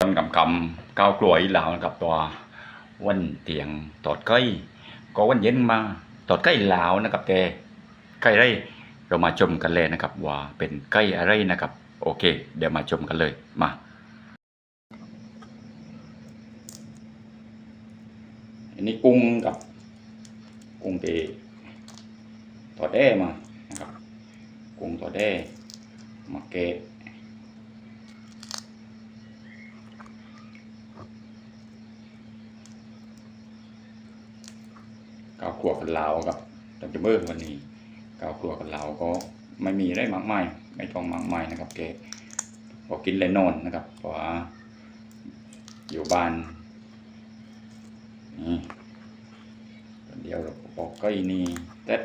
ต้นกำกำก้าวกลัวอีหลาวนะครับตัววันเตียงตอดไก่ก็วันเย็นมาตอดไก่ลาวนะครับแต่ไก่ไรเรามาชมกันเลยนะครับ ว่าเป็นไก่อะไรนะครับ โอเค เดี๋ยวมาชมกันเลยมาอันนี้กุ้งกับกุ้งเตตอดแด้มานะครับกุ้งตอดแด้มาเกะ ครัวกันลาวกับตันจะเบิร์วันนี้ก้าวครัวกันลาวก็ไม่มีได้มากมายไม่ต้องมากมายนะครับแกพอกินเลยนอนนะครับเพราะว่าอยู่บ้านนี่เดียวเราก็บอกก็อีนี่เต็ด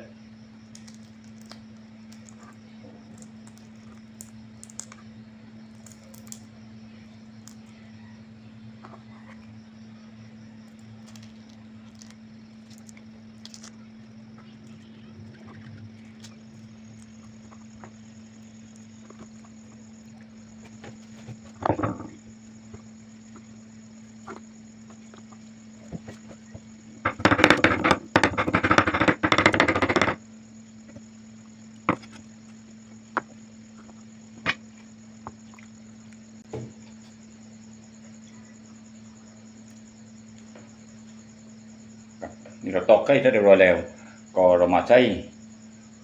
นี่ที่เรียบร้อยแล้ว ก็เรามาใช้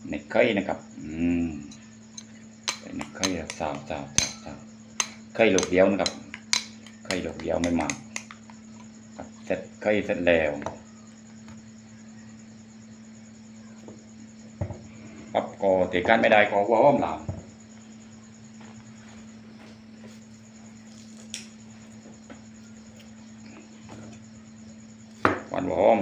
ในไก่นะครับ อืมในไก่สาวสาวสาวสาวไก่หลกเดียวนะครับไก่หลกเดียวไม่มากเสร็จไก่เสร็จแล้วครับก็เตะกันไม่ได้ก็ว่าห้อมหลามวันว่าห้อม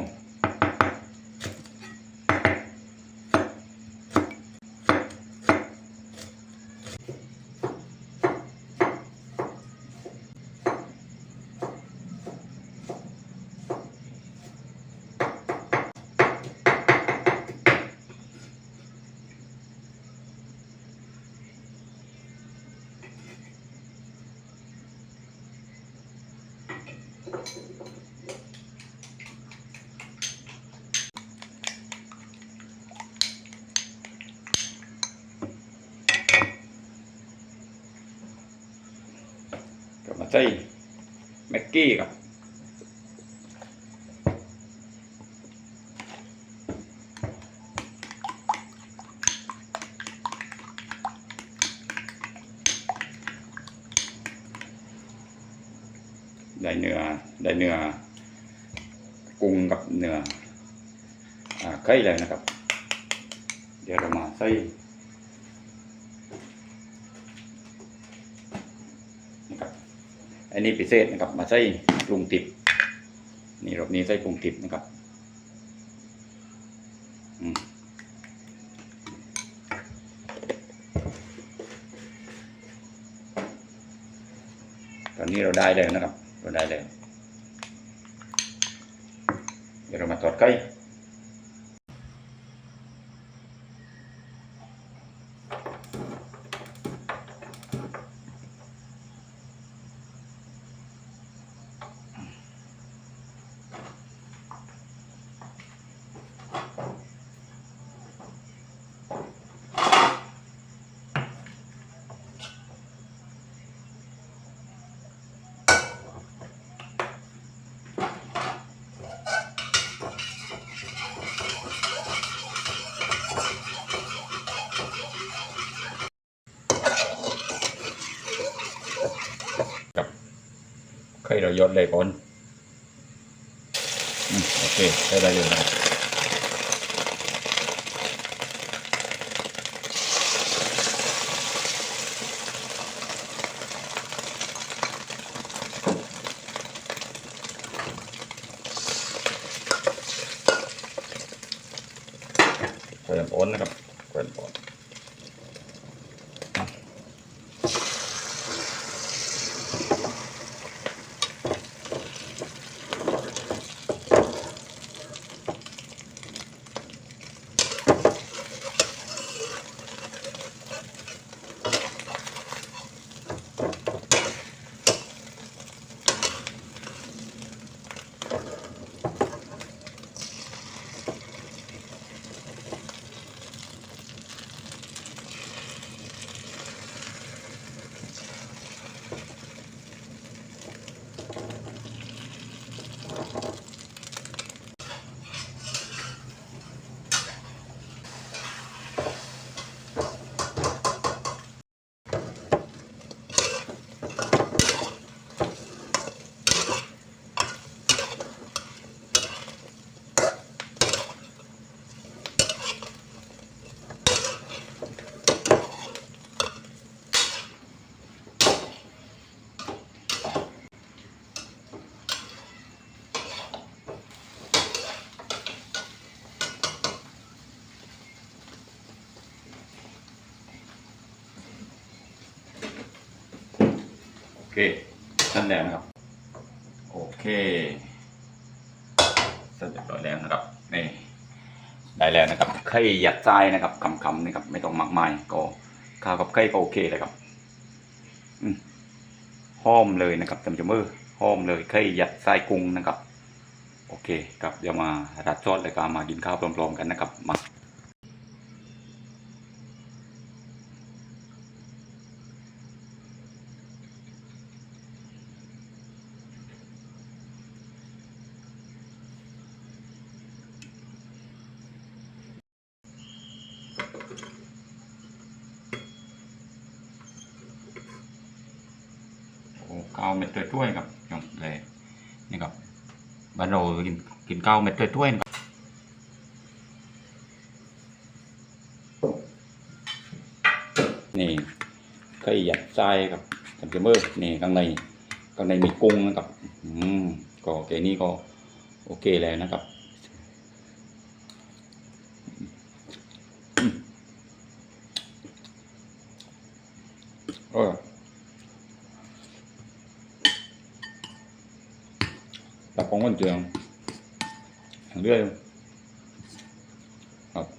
ใช้แม็กกี้ครับได้เนื้อได้เนื้อกุ้งกับเนื้อไก่เลยนะครับ เดี๋ยวเรามาใส่ อันนี้พิเศษนะครับ มาใส่ปรุงติบนี่รอบนี้ใส่ปรุงติบนะครับตอนนี้เราได้แล้วนะครับ เราได้แล้วเดี๋ยวเรามาทอดไก่ เรายดเลยก่อนโอเคได้ได้เลยนะ เคนั่นแหละนะครับ โอเคเสร็จเรียบร้อยแล้วนะครับนี่ได้แล้วนะครับไข่หยัดทรนะครับคำๆนะครับไม่ต้องมากมายก็ข้าวกับไข่ก็โอเคเลยครับอืมหอมเลยนะครับจำจมือหอมเลยไข่หยัดทรายกุ้งนะครับ โอเคครับเดี๋ยวมารัดซอสเลยก็มากินข้าวพร้อมๆกันนะครับมา ก้าวเม็ดถ้วยๆครับยกเลยนี่ครับบ้านเรากินกินก้าวเม็ดถ้วยๆครับนี่ไข่หยัดทรายครับทำเสมอนี่ข้างในข้างในมีกุ้งนะครับอืมก็แกนี้ก็โอเคแล้วนะครับอืมเออ tập bóng bình thường thằng đưa luôn Học.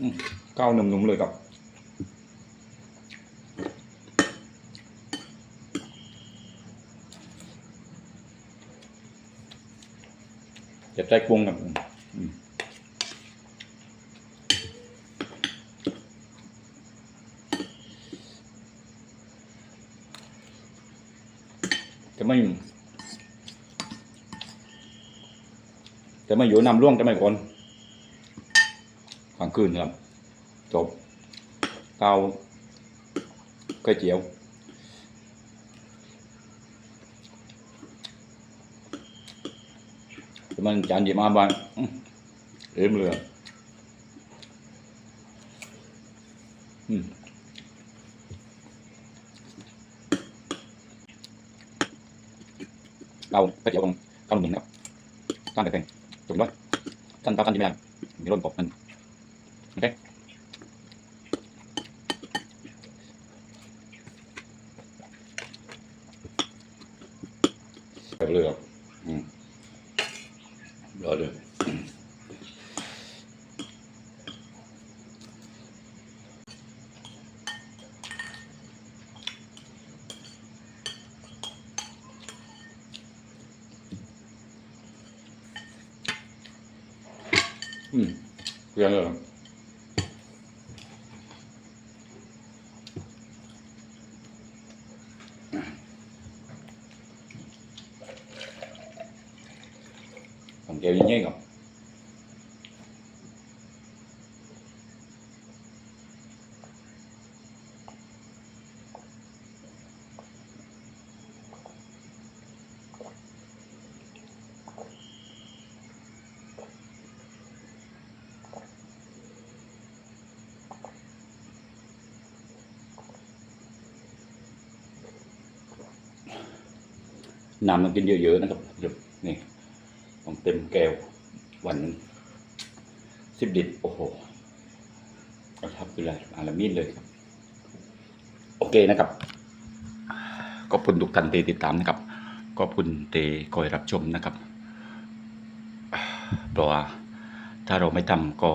Ừ, cao nằm núng lời cọc chặt trái cuông nè ừ. จะ ไม่จะไม่อยู่นำร่วงจะไม่คนกลางคืนครับจบเกาก๋วยเตี๋ยวมันจานหยิบมาบ้างเอ็มเลยอืม เราไปเดียวผมข้าวหนึ่งครับก้างแต่เพลงจบด้วยตั้นตั้งตั้นที่ไม่ได้มีร่นตกมันโอเคเลยครับอืมรอเลย uyanıyorum. น้ำมันกินเยอะๆนะครับเดี๋ยวนี่ผมเต็มแก้ววันสิบดิบโอ้โหประทับใจเลยอาลามีนเลยครับ โอเคนะครับขอบคุณทุกท่านที่ติดตามนะครับขอบคุณเตคอยรับชมนะครับเพราะว่าถ้าเราไม่ทำก็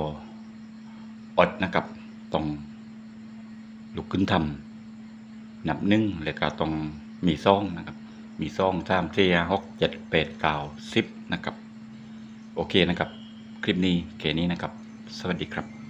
อดนะครับ ต้องลุกขึ้นทำนับนึ่งแล้วก็ต้องมีซ่องนะครับ มีซ่องสามสี่ห้าหกเจ็ดแปดเก้าสิบนะครับ โอเคนะครับ คลิปนี้แค่นี้นะครับ สวัสดีครับ